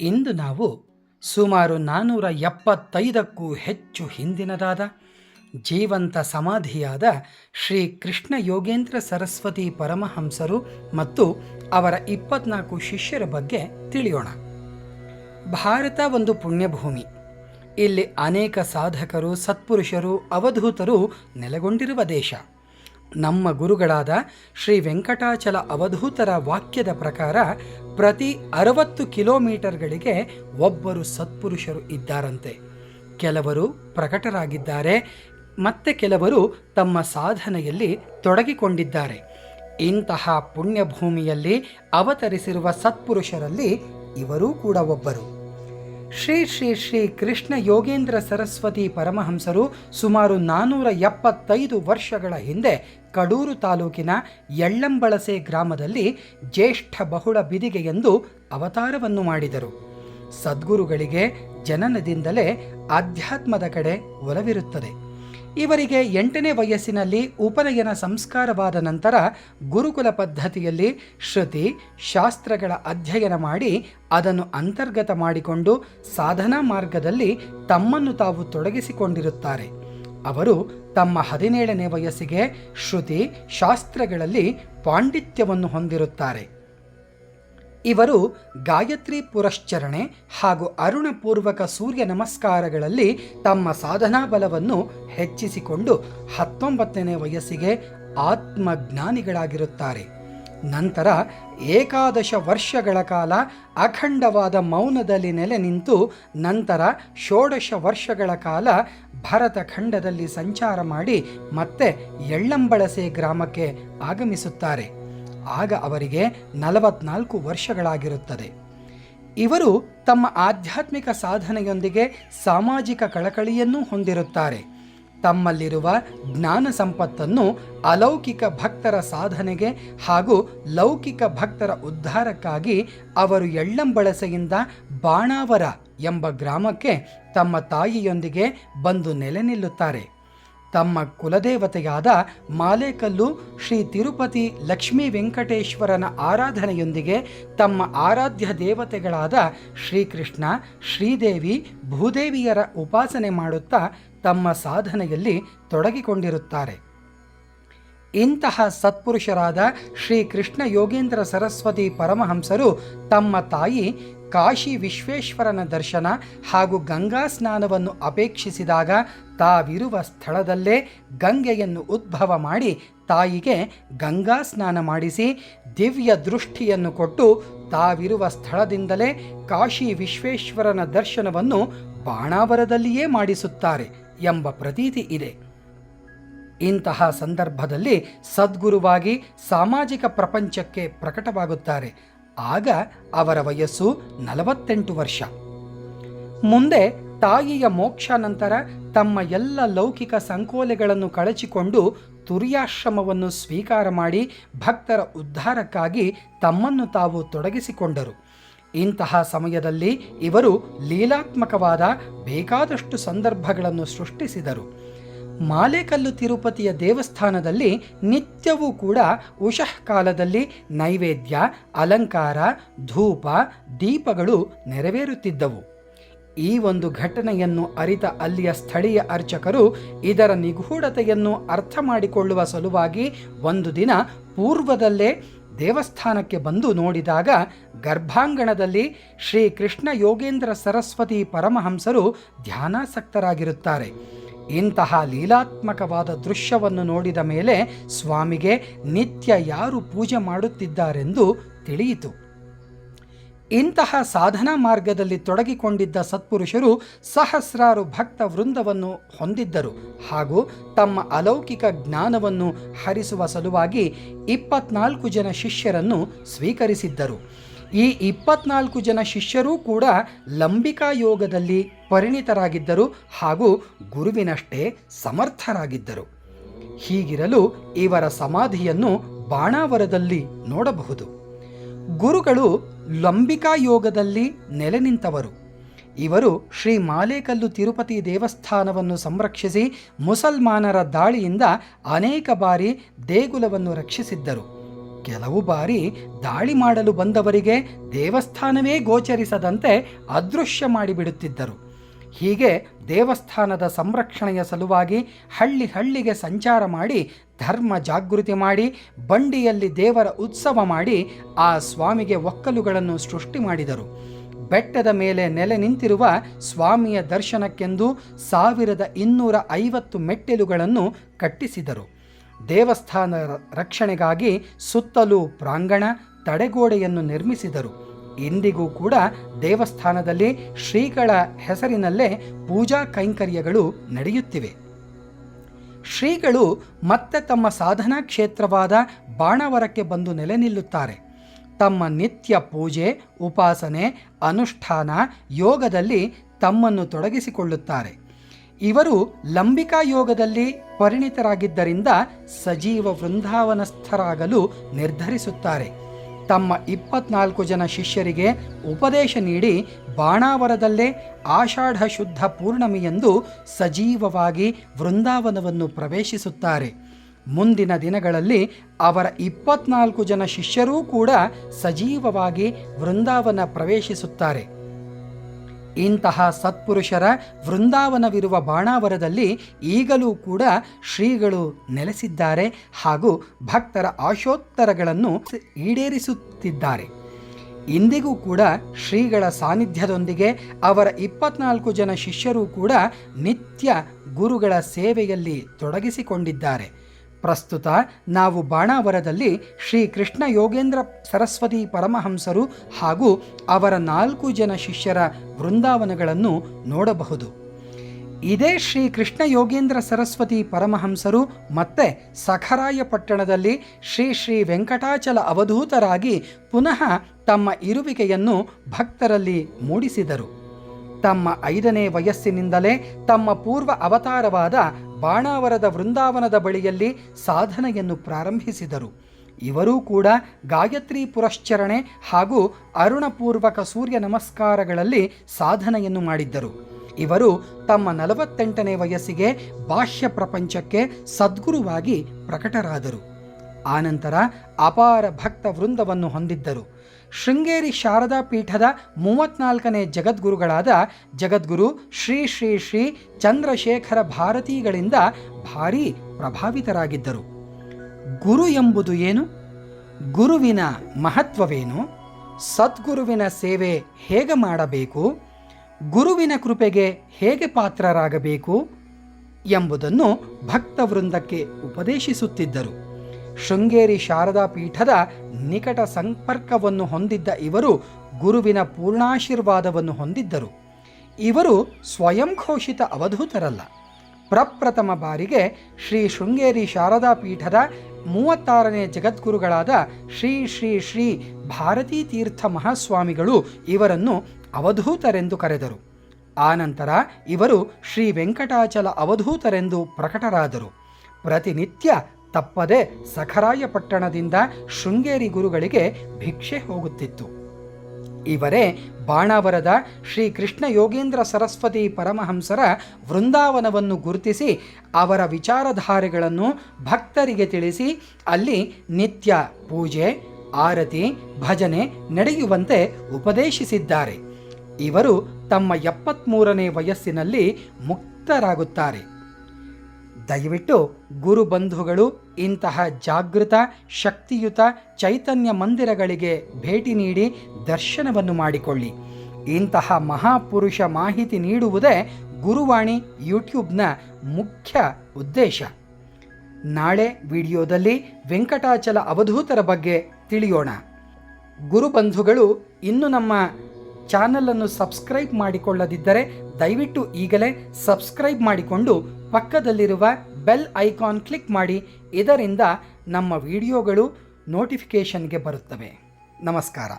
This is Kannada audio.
ಇಂದು ನಾವು ಸುಮಾರು ನಾನ್ನೂರ ಎಪ್ಪತ್ತೈದಕ್ಕೂ ಹೆಚ್ಚು ಹಿಂದಿನದಾದ ಜೀವಂತ ಸಮಾಧಿಯಾದ ಶ್ರೀ ಕೃಷ್ಣ ಯೋಗೇಂದ್ರ ಸರಸ್ವತಿ ಪರಮಹಂಸರು ಮತ್ತು ಅವರ ಇಪ್ಪತ್ನಾಲ್ಕು ಶಿಷ್ಯರ ಬಗ್ಗೆ ತಿಳಿಯೋಣ. ಭಾರತ ಒಂದು ಪುಣ್ಯಭೂಮಿ. ಇಲ್ಲಿ ಅನೇಕ ಸಾಧಕರು, ಸತ್ಪುರುಷರು, ಅವಧೂತರು ನೆಲೆಗೊಂಡಿರುವ ದೇಶ. ನಮ್ಮ ಗುರುಗಳಾದ ಶ್ರೀ ವೆಂಕಟಾಚಲ ಅವಧೂತರ ವಾಕ್ಯದ ಪ್ರಕಾರ ಪ್ರತಿ ಅರವತ್ತು ಕಿಲೋಮೀಟರ್ಗಳಿಗೆ ಒಬ್ಬರು ಸತ್ಪುರುಷರು ಇದ್ದಾರಂತೆ. ಕೆಲವರು ಪ್ರಕಟರಾಗಿದ್ದಾರೆ, ಮತ್ತೆ ಕೆಲವರು ತಮ್ಮ ಸಾಧನೆಯಲ್ಲಿ ತೊಡಗಿಕೊಂಡಿದ್ದಾರೆ. ಇಂತಹ ಪುಣ್ಯಭೂಮಿಯಲ್ಲಿ ಅವತರಿಸಿರುವ ಸತ್ಪುರುಷರಲ್ಲಿ ಇವರೂ ಕೂಡ ಒಬ್ಬರು. ಶ್ರೀ ಶ್ರೀ ಶ್ರೀ ಕೃಷ್ಣ ಯೋಗೇಂದ್ರ ಸರಸ್ವತಿ ಪರಮಹಂಸರು ಸುಮಾರು ನಾನ್ನೂರ ಎಪ್ಪತ್ತೈದು ವರ್ಷಗಳ ಹಿಂದೆ ಕಡೂರು ತಾಲೂಕಿನ ಎಳ್ಳಂಬಳಸೆ ಗ್ರಾಮದಲ್ಲಿ ಜ್ಯೇಷ್ಠ ಬಹುಳ ಬಿದಿಗೆ ಎಂದು ಅವತಾರವನ್ನು ಮಾಡಿದರು. ಸದ್ಗುರುಗಳಿಗೆ ಜನನದಿಂದಲೇ ಆಧ್ಯಾತ್ಮದ ಕಡೆ ಒಲವಿರುತ್ತದೆ. ಇವರಿಗೆ ಎಂಟನೇ ವಯಸ್ಸಿನಲ್ಲಿ ಉಪನಯನ ಸಂಸ್ಕಾರವಾದ ನಂತರ ಗುರುಕುಲ ಪದ್ಧತಿಯಲ್ಲಿ ಶ್ರುತಿ, ಶಾಸ್ತ್ರಗಳ ಅಧ್ಯಯನ ಮಾಡಿ ಅದನ್ನು ಅಂತರ್ಗತ ಮಾಡಿಕೊಂಡು ಸಾಧನಾ ಮಾರ್ಗದಲ್ಲಿ ತಮ್ಮನ್ನು ತಾವು ತೊಡಗಿಸಿಕೊಂಡಿರುತ್ತಾರೆ. ಅವರು ತಮ್ಮ ಹದಿನೇಳನೇ ವಯಸ್ಸಿಗೆ ಶ್ರುತಿ ಶಾಸ್ತ್ರಗಳಲ್ಲಿ ಪಾಂಡಿತ್ಯವನ್ನು ಹೊಂದಿರುತ್ತಾರೆ. ಇವರು ಗಾಯತ್ರಿ ಪುರಶ್ಚರಣೆ ಹಾಗೂ ಅರುಣಪೂರ್ವಕ ಸೂರ್ಯ ನಮಸ್ಕಾರಗಳಲ್ಲಿ ತಮ್ಮ ಸಾಧನಾ ಬಲವನ್ನು ಹೆಚ್ಚಿಸಿಕೊಂಡು ಹತ್ತೊಂಬತ್ತನೇ ವಯಸ್ಸಿಗೆ ಆತ್ಮಜ್ಞಾನಿಗಳಾಗಿರುತ್ತಾರೆ. ನಂತರ ಏಕಾದಶ ವರ್ಷಗಳ ಕಾಲ ಅಖಂಡವಾದ ಮೌನದಲ್ಲಿ ನೆಲೆ ನಿಂತು ನಂತರ ಷೋಡಶ ವರ್ಷಗಳ ಕಾಲ ಭರತ ಖಂಡದಲ್ಲಿ ಸಂಚಾರ ಮಾಡಿ ಮತ್ತೆ ಎಳ್ಳಂಬಳಸೆ ಗ್ರಾಮಕ್ಕೆ ಆಗಮಿಸುತ್ತಾರೆ. ಆಗ ಅವರಿಗೆ ನಲವತ್ನಾಲ್ಕು ವರ್ಷಗಳಾಗಿರುತ್ತದೆ. ಇವರು ತಮ್ಮ ಆಧ್ಯಾತ್ಮಿಕ ಸಾಧನೆಯೊಂದಿಗೆ ಸಾಮಾಜಿಕ ಕಳಕಳಿಯನ್ನೂ ಹೊಂದಿರುತ್ತಾರೆ. ತಮ್ಮಲ್ಲಿರುವ ಜ್ಞಾನ ಸಂಪತ್ತನ್ನು ಅಲೌಕಿಕ ಭಕ್ತರ ಸಾಧನೆಗೆ ಹಾಗೂ ಲೌಕಿಕ ಭಕ್ತರ ಉದ್ಧಾರಕ್ಕಾಗಿ ಅವರು ಎಳ್ಳಂಬಳಸೆಯಿಂದ ಬಾಣಾವರ ಎಂಬ ಗ್ರಾಮಕ್ಕೆ ತಮ್ಮ ತಾಯಿಯೊಂದಿಗೆ ಬಂದು ನೆಲೆ ನಿಲ್ಲುತ್ತಾರೆ. ತಮ್ಮ ಕುಲದೇವತೆಯಾದ ಮಾಲೇಕಲ್ಲು ಶ್ರೀ ತಿರುಪತಿ ಲಕ್ಷ್ಮೀ ವೆಂಕಟೇಶ್ವರನ ಆರಾಧನೆಯೊಂದಿಗೆ ತಮ್ಮ ಆರಾಧ್ಯ ದೇವತೆಗಳಾದ ಶ್ರೀಕೃಷ್ಣ, ಶ್ರೀದೇವಿ, ಭೂದೇವಿಯರ ಉಪಾಸನೆ ಮಾಡುತ್ತಾ ತಮ್ಮ ಸಾಧನೆಯಲ್ಲಿ ತೊಡಗಿಕೊಂಡಿರುತ್ತಾರೆ. ಇಂತಹ ಸತ್ಪುರುಷರಾದ ಶ್ರೀ ಕೃಷ್ಣ ಯೋಗೇಂದ್ರ ಸರಸ್ವತಿ ಪರಮಹಂಸರು ತಮ್ಮ ತಾಯಿ ಕಾಶಿ ವಿಶ್ವೇಶ್ವರನ ದರ್ಶನ ಹಾಗೂ ಗಂಗಾ ಸ್ನಾನವನ್ನು ಅಪೇಕ್ಷಿಸಿದಾಗ ತಾವಿರುವ ಸ್ಥಳದಲ್ಲೇ ಗಂಗೆಯನ್ನು ಉದ್ಭವ ಮಾಡಿ ತಾಯಿಗೆ ಗಂಗಾ ಸ್ನಾನ ಮಾಡಿಸಿ ದಿವ್ಯ ದೃಷ್ಟಿಯನ್ನು ಕೊಟ್ಟು ತಾವಿರುವ ಸ್ಥಳದಿಂದಲೇ ಕಾಶಿ ವಿಶ್ವೇಶ್ವರನ ದರ್ಶನವನ್ನು ಬಾಣಾವರದಲ್ಲಿಯೇ ಮಾಡಿಸುತ್ತಾರೆ. ಎಂಬ ಪ್ರತೀತಿ ಇದೆ. ಇಂತಹ ಸಂದರ್ಭದಲ್ಲಿ ಸದ್ಗುರುವಾಗಿ ಸಾಮಾಜಿಕ ಪ್ರಪಂಚಕ್ಕೆ ಪ್ರಕಟವಾಗುತ್ತಾರೆ. ಆಗ ಅವರ ವಯಸ್ಸು ನಲವತ್ತೆಂಟು ವರ್ಷ. ಮುಂದೆ ತಾಯಿಯ ಮೋಕ್ಷ ನಂತರ ತಮ್ಮ ಎಲ್ಲ ಲೌಕಿಕ ಸಂಕೋಲೆಗಳನ್ನು ಕಳಚಿಕೊಂಡು ತುರ್ಯಾಶ್ರಮವನ್ನು ಸ್ವೀಕಾರ ಮಾಡಿ ಭಕ್ತರ ಉದ್ಧಾರಕ್ಕಾಗಿ ತಮ್ಮನ್ನು ತಾವು ತೊಡಗಿಸಿಕೊಂಡರು. ಇಂತಹ ಸಮಯದಲ್ಲಿ ಇವರು ಲೀಲಾತ್ಮಕವಾದ ಬೇಕಾದಷ್ಟು ಸಂದರ್ಭಗಳನ್ನು ಸೃಷ್ಟಿಸಿದರು. ಮಾಲೆಕಲ್ಲು ತಿರುಪತಿಯ ದೇವಸ್ಥಾನದಲ್ಲಿ ನಿತ್ಯವೂ ಕೂಡ ಉಷಃ ಕಾಲದಲ್ಲಿ ನೈವೇದ್ಯ, ಅಲಂಕಾರ, ಧೂಪ, ದೀಪಗಳು ನೆರವೇರುತ್ತಿದ್ದವು. ಈ ಒಂದು ಘಟನೆಯನ್ನು ಅರಿತ ಅಲ್ಲಿಯ ಸ್ಥಳೀಯ ಅರ್ಚಕರು ಇದರ ನಿಗೂಢತೆಯನ್ನು ಅರ್ಥ ಮಾಡಿಕೊಳ್ಳುವ ಸಲುವಾಗಿ ಒಂದು ದಿನ ಪೂರ್ವದಲ್ಲೇ ದೇವಸ್ಥಾನಕ್ಕೆ ಬಂದು ನೋಡಿದಾಗ ಗರ್ಭಾಂಗಣದಲ್ಲಿ ಶ್ರೀ ಕೃಷ್ಣ ಯೋಗೇಂದ್ರ ಸರಸ್ವತಿ ಪರಮಹಂಸರು ಧ್ಯಾನಾಸಕ್ತರಾಗಿರುತ್ತಾರೆ. ಇಂತಹ ಲೀಲಾತ್ಮಕವಾದ ದೃಶ್ಯವನ್ನು ನೋಡಿದ ಮೇಲೆ ಸ್ವಾಮಿಗೆ ನಿತ್ಯ ಯಾರು ಪೂಜೆ ಮಾಡುತ್ತಿದ್ದಾರೆಂದು ತಿಳಿಯಿತು. ಇಂತಹ ಸಾಧನಾ ಮಾರ್ಗದಲ್ಲಿ ತೊಡಗಿಕೊಂಡಿದ್ದ ಸತ್ಪುರುಷರು ಸಹಸ್ರಾರು ಭಕ್ತ ವೃಂದವನ್ನು ಹೊಂದಿದ್ದರು ಹಾಗೂ ತಮ್ಮ ಅಲೌಕಿಕ ಜ್ಞಾನವನ್ನು ಹರಿಸುವ ಸಲುವಾಗಿ ಇಪ್ಪತ್ನಾಲ್ಕು ಜನ ಶಿಷ್ಯರನ್ನು ಸ್ವೀಕರಿಸಿದ್ದರು. ಈ ಇಪ್ಪತ್ನಾಲ್ಕು ಜನ ಶಿಷ್ಯರೂ ಕೂಡ ಲಂಬಿಕಾ ಯೋಗದಲ್ಲಿ ಪರಿಣಿತರಾಗಿದ್ದರು ಹಾಗೂ ಗುರುವಿನಷ್ಟೇ ಸಮರ್ಥರಾಗಿದ್ದರು. ಹೀಗಿರಲು ಇವರ ಸಮಾಧಿಯನ್ನು ಬಾಣಾವರದಲ್ಲಿ ನೋಡಬಹುದು. ಗುರುಗಳು ಲಂಬಿಕಾ ಯೋಗದಲ್ಲಿ ನೆಲೆ ನಿಂತವರು. ಇವರು ಶ್ರೀ ಮಾಲೇಕಲ್ಲು ತಿರುಪತಿ ದೇವಸ್ಥಾನವನ್ನು ಸಂರಕ್ಷಿಸಿ ಮುಸಲ್ಮಾನರ ದಾಳಿಯಿಂದ ಅನೇಕ ಬಾರಿ ದೇಗುಲವನ್ನು ರಕ್ಷಿಸಿದ್ದರು. ಕೆಲವು ಬಾರಿ ದಾಳಿ ಮಾಡಲು ಬಂದವರಿಗೆ ದೇವಸ್ಥಾನವೇ ಗೋಚರಿಸದಂತೆ ಅದೃಶ್ಯ ಮಾಡಿಬಿಡುತ್ತಿದ್ದರು. ಹೀಗೆ ದೇವಸ್ಥಾನದ ಸಂರಕ್ಷಣೆಯ ಸಲುವಾಗಿ ಹಳ್ಳಿ ಹಳ್ಳಿಗೆ ಸಂಚಾರ ಮಾಡಿ, ಧರ್ಮ ಜಾಗೃತಿ ಮಾಡಿ, ಬಂಡಿಯಲ್ಲಿ ದೇವರ ಉತ್ಸವ ಮಾಡಿ ಆ ಸ್ವಾಮಿಗೆ ಒಕ್ಕಲುಗಳನ್ನು ಸೃಷ್ಟಿ ಮಾಡಿದರು. ಬೆಟ್ಟದ ಮೇಲೆ ನೆಲೆ ನಿಂತಿರುವ ಸ್ವಾಮಿಯ ದರ್ಶನಕ್ಕೆಂದು ಸಾವಿರದ ಇನ್ನೂರ ಐವತ್ತು ಮೆಟ್ಟಿಲುಗಳನ್ನು ಕಟ್ಟಿಸಿದರು. ದೇವಸ್ಥಾನ ರಕ್ಷಣೆಗಾಗಿ ಸುತ್ತಲೂ ಪ್ರಾಂಗಣ, ತಡೆಗೋಡೆಯನ್ನು ನಿರ್ಮಿಸಿದರು. ಇಂದಿಗೂ ಕೂಡ ದೇವಸ್ಥಾನದಲ್ಲಿ ಶ್ರೀಗಳ ಹೆಸರಿನಲ್ಲೇ ಪೂಜಾ ಕೈಂಕರ್ಯಗಳು ನಡೆಯುತ್ತಿವೆ. ಶ್ರೀಗಳು ಮತ್ತೆ ತಮ್ಮ ಸಾಧನಾ ಕ್ಷೇತ್ರವಾದ ಬಾಣವರಕ್ಕೆ ಬಂದು ನೆಲೆ ನಿಲ್ಲುತ್ತಾರೆ. ತಮ್ಮ ನಿತ್ಯ ಪೂಜೆ, ಉಪಾಸನೆ, ಅನುಷ್ಠಾನ, ಯೋಗದಲ್ಲಿ ತಮ್ಮನ್ನು ತೊಡಗಿಸಿಕೊಳ್ಳುತ್ತಾರೆ. ಇವರು ಲಂಬಿಕಾ ಯೋಗದಲ್ಲಿ ಪರಿಣಿತರಾಗಿದ್ದರಿಂದ ಸಜೀವ ವೃಂದಾವನಸ್ಥರಾಗಲು ನಿರ್ಧರಿಸುತ್ತಾರೆ. ತಮ್ಮ ಇಪ್ಪತ್ನಾಲ್ಕು ಜನ ಶಿಷ್ಯರಿಗೆ ಉಪದೇಶ ನೀಡಿ ಬಾಣಾವರದಲ್ಲೇ ಆಷಾಢ ಶುದ್ಧ ಪೂರ್ಣಮಿಯಂದು ಸಜೀವವಾಗಿ ವೃಂದಾವನವನ್ನು ಪ್ರವೇಶಿಸುತ್ತಾರೆ. ಮುಂದಿನ ದಿನಗಳಲ್ಲಿ ಅವರ ಇಪ್ಪತ್ನಾಲ್ಕು ಜನ ಶಿಷ್ಯರೂ ಕೂಡ ಸಜೀವವಾಗಿ ವೃಂದಾವನ ಪ್ರವೇಶಿಸುತ್ತಾರೆ. ಇಂತಹ ಸತ್ಪುರುಷರ ವೃಂದಾವನವಿರುವ ಬಾಣಾವರದಲ್ಲಿ ಈಗಲೂ ಕೂಡ ಶ್ರೀಗಳು ನೆಲೆಸಿದ್ದಾರೆ ಹಾಗೂ ಭಕ್ತರ ಆಶೋತ್ತರಗಳನ್ನು ಈಡೇರಿಸುತ್ತಿದ್ದಾರೆ. ಇಂದಿಗೂ ಕೂಡ ಶ್ರೀಗಳ ಸಾನ್ನಿಧ್ಯದೊಂದಿಗೆ ಅವರ ಇಪ್ಪತ್ನಾಲ್ಕು ಜನ ಶಿಷ್ಯರೂ ಕೂಡ ನಿತ್ಯ ಗುರುಗಳ ಸೇವೆಯಲ್ಲಿ ತೊಡಗಿಸಿಕೊಂಡಿದ್ದಾರೆ. ಪ್ರಸ್ತುತ ನಾವು ಬಾಣಾವರದಲ್ಲಿ ಶ್ರೀ ಕೃಷ್ಣ ಯೋಗೇಂದ್ರ ಸರಸ್ವತಿ ಪರಮಹಂಸರು ಹಾಗೂ ಅವರ ನಾಲ್ಕು ಜನ ಶಿಷ್ಯರ ವೃಂದಾವನಗಳನ್ನು ನೋಡಬಹುದು. ಇದೇ ಶ್ರೀ ಕೃಷ್ಣ ಯೋಗೇಂದ್ರ ಸರಸ್ವತಿ ಪರಮಹಂಸರು ಮತ್ತೆ ಸಖರಾಯ ಪಟ್ಟಣದಲ್ಲಿ ಶ್ರೀ ಶ್ರೀ ವೆಂಕಟಾಚಲ ಅವಧೂತರಾಗಿ ಪುನಃ ತಮ್ಮ ಇರುವಿಕೆಯನ್ನು ಭಕ್ತರಲ್ಲಿ ಮೂಡಿಸಿದರು. ತಮ್ಮ ಐದನೇ ವಯಸ್ಸಿನಿಂದಲೇ ತಮ್ಮ ಪೂರ್ವ ಅವತಾರವಾದ ಬಾಣಾವರದ ವೃಂದಾವನದ ಬಳಿಯಲ್ಲಿ ಸಾಧನೆಯನ್ನು ಪ್ರಾರಂಭಿಸಿದರು. ಇವರೂ ಕೂಡ ಗಾಯತ್ರಿ ಪುರಶ್ಚರಣೆ ಹಾಗೂ ಅರುಣಪೂರ್ವಕ ಸೂರ್ಯ ನಮಸ್ಕಾರಗಳಲ್ಲಿ ಸಾಧನೆಯನ್ನು ಮಾಡಿದ್ದರು. ಇವರು ತಮ್ಮ ನಲವತ್ತೆಂಟನೇ ವಯಸ್ಸಿಗೆ ಬಾಹ್ಯ ಪ್ರಪಂಚಕ್ಕೆ ಸದ್ಗುರುವಾಗಿ ಪ್ರಕಟರಾದರು. ಆನಂತರ ಅಪಾರ ಭಕ್ತ ವೃಂದವನ್ನು ಹೊಂದಿದ್ದರು. ಶೃಂಗೇರಿ ಶಾರದಾ ಪೀಠದ ಮೂವತ್ನಾಲ್ಕನೇ ಜಗದ್ಗುರುಗಳಾದ ಜಗದ್ಗುರು ಶ್ರೀ ಶ್ರೀ ಶ್ರೀ ಚಂದ್ರಶೇಖರ ಭಾರತೀಗಳಿಂದ ಭಾರೀ ಪ್ರಭಾವಿತರಾಗಿದ್ದರು. ಗುರು ಎಂಬುದು ಏನು? ಗುರುವಿನ ಮಹತ್ವವೇನು? ಸದ್ಗುರುವಿನ ಸೇವೆ ಹೇಗೆ ಮಾಡಬೇಕು? ಗುರುವಿನ ಕೃಪೆಗೆ ಹೇಗೆ ಪಾತ್ರರಾಗಬೇಕು? ಎಂಬುದನ್ನು ಭಕ್ತವೃಂದಕ್ಕೆ ಉಪದೇಶಿಸುತ್ತಿದ್ದರು. ಶೃಂಗೇರಿ ಶಾರದಾ ಪೀಠದ ನಿಕಟ ಸಂಪರ್ಕವನ್ನು ಹೊಂದಿದ್ದ ಇವರು ಗುರುವಿನ ಪೂರ್ಣಾಶೀರ್ವಾದವನ್ನು ಹೊಂದಿದ್ದರು. ಇವರು ಸ್ವಯಂ ಘೋಷಿತ ಅವಧೂತರಲ್ಲ. ಪ್ರಪ್ರಥಮ ಬಾರಿಗೆ ಶ್ರೀ ಶೃಂಗೇರಿ ಶಾರದಾ ಪೀಠದ ಮೂವತ್ತಾರನೇ ಜಗದ್ಗುರುಗಳಾದ ಶ್ರೀ ಶ್ರೀ ಶ್ರೀ ಭಾರತೀ ತೀರ್ಥ ಮಹಾಸ್ವಾಮಿಗಳು ಇವರನ್ನು ಅವಧೂತರೆಂದು ಕರೆದರು. ಆನಂತರ ಇವರು ಶ್ರೀ ವೆಂಕಟಾಚಲ ಅವಧೂತರೆಂದು ಪ್ರಕಟರಾದರು. ಪ್ರತಿನಿತ್ಯ ತಪ್ಪದೆ ಸಖರಾಯ ಪಟ್ಟಣದಿಂದ ಶೃಂಗೇರಿ ಗುರುಗಳಿಗೆ ಭಿಕ್ಷೆ ಹೋಗುತ್ತಿತ್ತು. ಇವರೇ ಬಾಣಾವರದ ಶ್ರೀ ಕೃಷ್ಣ ಯೋಗೇಂದ್ರ ಸರಸ್ವತಿ ಪರಮಹಂಸರ ವೃಂದಾವನವನ್ನು ಗುರುತಿಸಿ ಅವರ ವಿಚಾರಧಾರೆಗಳನ್ನು ಭಕ್ತರಿಗೆ ತಿಳಿಸಿ ಅಲ್ಲಿ ನಿತ್ಯ ಪೂಜೆ, ಆರತಿ, ಭಜನೆ ನಡೆಯುವಂತೆ ಉಪದೇಶಿಸಿದ್ದಾರೆ. ಇವರು ತಮ್ಮ ಎಪ್ಪತ್ತ್ಮೂರನೇ ವಯಸ್ಸಿನಲ್ಲಿ ಮುಕ್ತರಾಗುತ್ತಾರೆ. ದಯವಿಟ್ಟು ಗುರು ಬಂಧುಗಳು ಇಂತಹ ಜಾಗೃತ, ಶಕ್ತಿಯುತ ಚೈತನ್ಯ ಮಂದಿರಗಳಿಗೆ ಭೇಟಿ ನೀಡಿ ದರ್ಶನವನ್ನು ಮಾಡಿಕೊಳ್ಳಿ. ಇಂತಹ ಮಹಾಪುರುಷ ಮಾಹಿತಿ ನೀಡುವುದೇ ಗುರುವಾಣಿ ಯೂಟ್ಯೂಬ್ನ ಮುಖ್ಯ ಉದ್ದೇಶ. ನಾಳೆ ವಿಡಿಯೋದಲ್ಲಿ ವೆಂಕಟಾಚಲ ಅವಧೂತರ ಬಗ್ಗೆ ತಿಳಿಯೋಣ. ಗುರುಬಂಧುಗಳು, ಇನ್ನು ನಮ್ಮ ಚಾನಲನ್ನು ಸಬ್ಸ್ಕ್ರೈಬ್ ಮಾಡಿಕೊಳ್ಳದಿದ್ದರೆ ದಯವಿಟ್ಟು ಈಗಲೇ ಸಬ್ಸ್ಕ್ರೈಬ್ ಮಾಡಿಕೊಂಡು ಪಕ್ಕದಲ್ಲಿರುವ ಬೆಲ್ ಐಕಾನ್ ಕ್ಲಿಕ್ ಮಾಡಿ ಇದರಿಂದ ನಮ್ಮ ವಿಡಿಯೋಗಳು ನೋಟಿಫಿಕೇಷನ್ಗೆ ಬರುತ್ತವೆ. ನಮಸ್ಕಾರ.